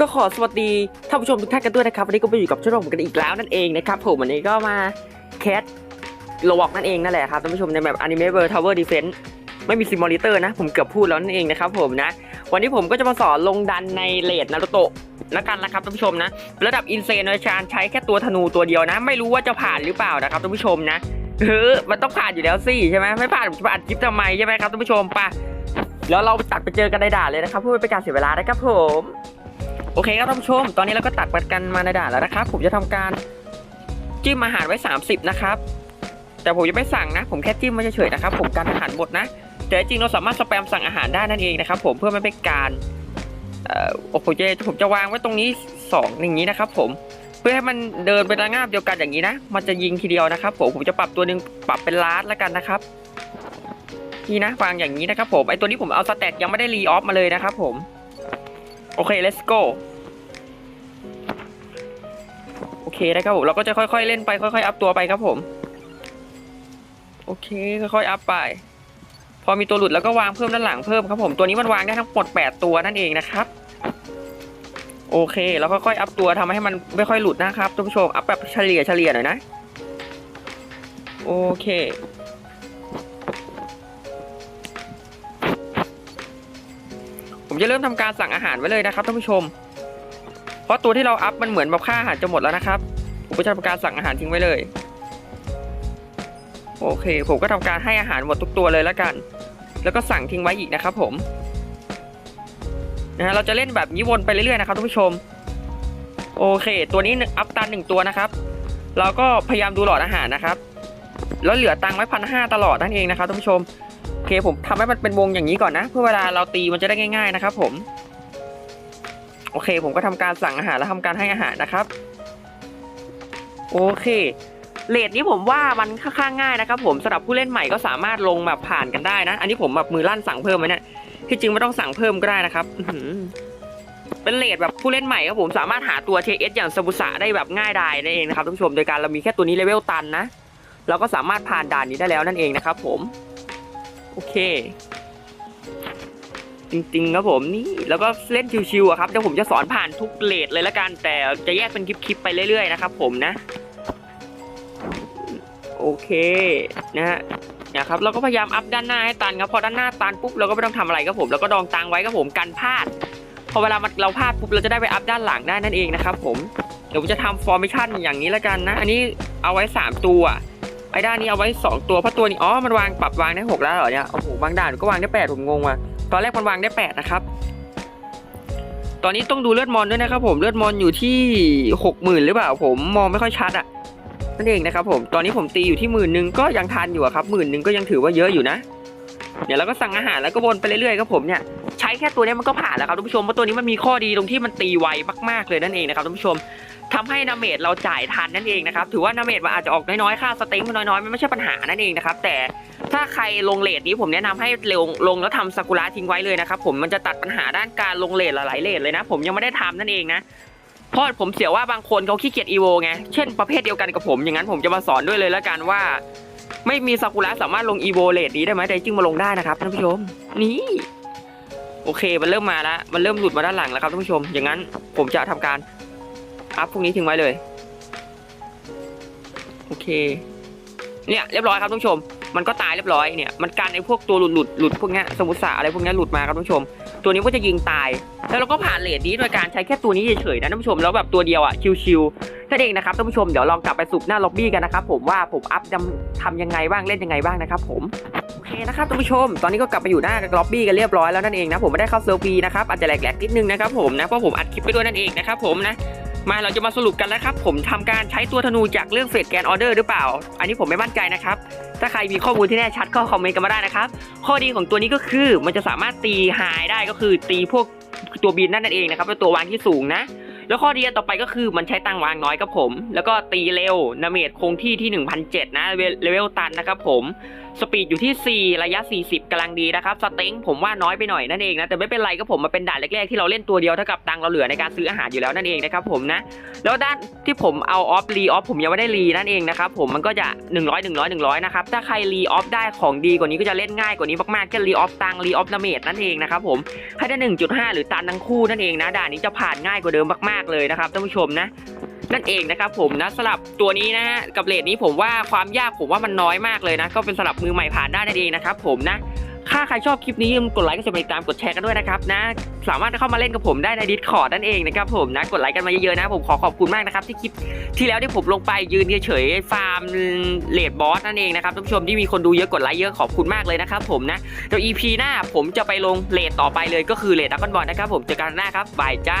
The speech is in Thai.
ก็ขอสวัสดีท่านผู้ชมทุกท่านกันด้วยนะครับวันนี้ก็มาอยู่กับช่องผมกันอีกแล้วนั่นเองนะครับผมวันนี้ก็มาแคสโลวอกนั่นเองนั่นแหละครับท่านผู้ชมในแบบอนิเมะเวอร์ทาวเวอร์ดีเฟนต์ไม่มีซิมอลิเตอร์นะ ผมเกือบพูดแล้วนั่นเองนะครับผมนะ วันนี้ผมก็จะมาสอนลงดันในเลดนารุโตะล้วกันนะครับท่านผู้ชมนะ ระดับอินเซนชานใช้แค่ตัวธนูตัวเดียวนะ ไม่รู้ว่าจะผ่านหรือเปล่านะครับท่านผู้ชมนะเฮ้อมันต้องผ่านอยู่แล้วสิใช่ไหมไม่ผ่านผมจะมาอัดคลิปทำไมใช่ไหมครับท่านผู้ชมไปะ แล้วเราตัดไปเจอกันในด่านเลยนะครับเพื่อไม่เป็นการเสียเวลานะครับผม โอเคครับท่านผู้ชม ตอนนี้เราก็ตัดปัดกันมาในด่านแล้วนะครับ ผมจะทำการจิ้มอาหารไว้ 30 นะครับ แต่ผมยังไม่สั่งนะ ผมแค่จิ้มไม่เฉยๆนะครับ ผมการอาหารหมดนะ แต่จริงเราสามารถสแปมสั่งอาหารได้นั่นเองนะครับ ผมเพื่อไม่เป็นการโอ้โหเจผมจะวางไว้ตรงนี้สองอย่างนี้นะครับ ผมเพื่อให้มันเดินไประนาบเดียวกันอย่างนี้นะ มันจะยิงทีเดียวนะครับผมผมจะปรับตัวหนึ่งปรับเป็นลาสแล้วกันนะครับ นี่นะวางอย่างนี้นะครับผมไอตัวนี้ผมเอาสแต็กยังไม่ได้รีออฟมาเลยนะครับผม โอเค let's go โอเคนะครับผมเราก็จะค่อยๆเล่นไปค่อยๆอัพตัวไปครับผม โอเคค่อยๆอัพไป พอมีตัวหลุดแล้วก็วางเพิ่มด้านหลังเพิ่มครับผมตัวนี้มันวางได้ทั้งหมด8ตัวนั่นเองนะครับโอเค แล้วค่อยๆอัพตัวทำให้มันไม่ค่อยหลุดนะครับท่านผู้ชม อัพแบบเฉลี่ยเฉลี่ยหน่อยนะ โอเค ผมจะเริ่มทำการสั่งอาหารไว้เลยนะครับท่านผู้ชม เพราะตัวที่เราอัพมันเหมือนแบบค่าอาหารจะหมดแล้วนะครับ ผมก็จะทำการสั่งอาหารทิ้งไว้เลย โอเค ผมก็ทำการให้อาหารหมดทุกตัวเลยแล้วกัน แล้วก็สั่งทิ้งไว้อีกนะครับ ผมนะฮะเราจะเล่นแบบนี้วนไปเรื่อยๆนะครับท่านผู้ชม โอเค ตัวนี้อัพตันหนึ่งตัวนะครับ เราก็พยายามดูหลอดอาหารนะครับ แล้วเหลือตังค์ไว้พันห้าตลอดนั่นเองนะครับท่านผู้ชม เคผมทำให้มันเป็นวงอย่างนี้ก่อนนะ เพื่อเวลาเราตีมันจะได้ง่าย ๆนะครับ ผม โอเค ผมก็ทำการสั่งอาหารและทำการให้อาหารนะครับ โอเคเลดนี้ผมว่ามันค่อนข้างง่ายนะครับ ผมสำหรับผู้เล่นใหม่ก็สามารถลงแบบผ่านกันได้นะ อันนี้ผมแบบมือลั่นสั่งเพิ่มไว้เนี่ยที่จริงไม่ต้องสั่งเพิ่มก็ได้นะครับเป็นเลดแบบผู้เล่นใหม่ครับผมสามารถหาตัวเทเอสอย่างซาบุสะได้แบบง่ายดายนั่นเองนะครับท่านผู้ชมโดยการเรามีแค่ตัวนี้เลเวลตันนะเราก็สามารถผ่านด่านนี้ได้แล้วนั่นเองนะครับ ผม เค จริงๆครับผมนี่แล้วก็เล่นชิวๆอะครับเดี๋ยวผมจะสอนผ่านทุกเลทเลยละกัน แต่จะแยกเป็นคลิปๆไปเรื่อยๆนะครับผมนะ โอเคนะฮะนะครับเราก็พยายามอัพด้านหน้าให้ตันครับพอด้านหน้าตันปุ๊บเราก็ไม่ต้องทำอะไรครับผมแล้วก็ดองตังไว้ครับผมกันพลาดพอเวลาเราพลาดปุ๊บเราจะได้ไปอัพด้านหลังได้นั่นเองนะครับผมเดี๋ยวผมจะทำฟอร์มชั่นอย่างนี้ละกันนะ อันนี้เอาไว้สามตัว ไอ้ด้านนี้เอาไว้สองตัวเพราะตัวนี้อ๋อมันวางปรับวางได้หกแล้วเหรอเนี่ยโอ้โหบางด่านก็วางได้แปดผมงงว่ะตอนแรกมันวางได้แปดนะครับ ตอนนี้ต้องดูเลือดมอนด้วยนะครับผมเลือดมอนอยู่ที่หกหมื่นหรือเปล่าผมมองไม่ค่อยชัดอะนั่นเองนะครับผมตอนนี้ผมตีอยู่ที่หมื่นหนึ่งก็ยังทันอยู่ครับหมื่นหนึ่งก็ยังถือว่าเยอะอยู่นะเดี๋ยวเราก็สั่งอาหารแล้วก็วนไปเรื่อยๆครับผมเนี่ยใช้แค่ตัวนี้มันก็ผ่านแล้วครับท่านผู้ชมเพราะตัวนี้มันมีข้อดีตรงที่มันตีไวมากๆเลยนั่นเองนะครับท่านผู้ชม ทำให้นาเมจเราจ่ายทันนั่นเองนะครับถือว่านาเมจมันอาจจะออกน้อยๆค่าสเต็งน้อยๆมันไม่ใช่ปัญหานั่นเองนะครับแต่ถ้าใครลงเลทนี้ผมแนะนำให้ลงลงแล้วทำซากุระทิ้งไว้เลยนะครับผมมันจะตัดปัญหาด้านการลงเลทหลายๆเลทเลยนะผมยังไม่ได้ทำนั่นเองนะเพราะผมเสียว่าบางคนเขาขี้เกียจอีโวไงเช่นประเภทเดียวกันกับผมอย่างนั้นผมจะมาสอนด้วยเลยแล้วกันว่า ไม่มีซากุระสามารถลงอีโวเลทนี้ได้ไหมแต่จริงมาลงได้นะครับท่านผู้ชมนี่โอเค มันเริ่มมาแล้ว มันเริ่มหลุดมาด้านหลังแล้วครับท่านผู้ชม อย่างนั้นผมจะทำการ อัพพวกนี้ทิ้งไว้เลย โอเค เนี่ยเรียบร้อยครับท่านผู้ชม มันก็ตายเรียบร้อยเนี่ย มันกันไอ้พวกตัวหลุดหลุดหลุดพวกนี้สมุทรสาอะไรพวกนี้หลุดมาครับท่านผู้ชม ตัวนี้ก็จะยิงตาย แล้วเราก็ผ่านเลทนี้โดยการใช้แค่ตัวนี้เฉยๆนะท่านผู้ชม แล้วแบบตัวเดียวอะชิวๆนั่นเองนะครับท่านผู้ชม เดี๋ยวลองกลับไปสุบหน้าล็อบบี้กันนะครับผมว่าผมอัพทำยังไงบ้างเล่นยังไงบ้างนะครับผมโอเคนะครับท่านผู้ชม ตอนนี้ก็กลับไปอยู่หน้าล็อบบี้กันเรียบร้อยแล้วนั่นเองนะผมไม่ได้เข้าเซลฟีนะครับอาจจะแหลกๆนิดนึงนะครับผมนะเพราะผมอัดคลิปไปด้วยนั่นเองนะครับผมนะ มาเราจะมาสรุปกันแล้วครับ ผมทำการใช้ตัวธนูจากเรื่องเฟสแกนออเดอร์หรือเปล่า อันนี้ผมไม่มั่นใจนะครับ ถ้าใครมีข้อมูลที่แน่ชัดก็คอมเมนต์กันมาได้นะครับ ข้อดีของตัวนี้ก็คือมันจะสามารถตีไฮได้ก็คือตีพวกตัวบินนั่นเองนะครับเป็นตัววางที่สูงนะ แล้วข้อดีต่อไปก็คือมันใช้ตังวางน้อยครับผม แล้วก็ตีเร็วนาเมจคงที่ที่ 1,007 นะเลเวลตันนะครับผมสปีดอยู่ที่ 4 ระยะ 40กำลังดีนะครับ สเต็งผมว่าน้อยไปหน่อยนั่นเองนะ แต่ไม่เป็นไรก็ผมมาเป็นด่านแรกๆที่เราเล่นตัวเดียวเท่ากับตังเราเหลือในการซื้ออาหารอยู่แล้วนั่นเองนะครับผมนะ แล้วด้านที่ผมเอาออฟรีออฟผมยังไม่ได้รีนั่นเองนะครับผมมันก็จะ 100 100 100นะครับ ถ้าใครรีออฟได้ของดีกว่านี้ก็จะเล่นง่ายกว่านี้มากๆก็รีออฟตังรีออฟนาเมดนั่นเองนะครับผม ให้ได้ 1.5 หรือตันทั้งคู่นั่นเองนะ ด่านนี้จะผ่านง่ายกว่าเดิมมากๆเลยนะครับท่านผู้ชมนะ นั่นเองนะครับผมนะสลับตัวนี้นะฮะกับเลดนี้ผมว่าความยากผมว่ามันน้อยมากเลยนะ ก็เป็นสลับมือใหม่ผ่านได้นั่นเองนะครับผมนะถ้าใครชอบคลิปนี้อย่มกดไลค์กดติดตามกดแชร์กันด้วยนะครับนะ สามารถเข้ามาเล่นกับผมได้ในดิสคอร์ดนั่นเองนะครับผมนะกดไลค์กันมาเยอะๆนะผมขอขอบคุณมากนะครับที่คลิปที่แล้วที่ผมลงไปยืนเฉยๆฟาร์มเลดบอสนั่นเองนะครับท่านผู้ชมที่มีคนดูเยอะกดไลค์เยอะขอบคุณมากเลยนะครับผมนะเดี๋ยว EP หน้าผมจะไปลงเลดต่อไปเลยก็คือเลดดักบอลนะครับผมเจอกันหน้าครับบายจ้า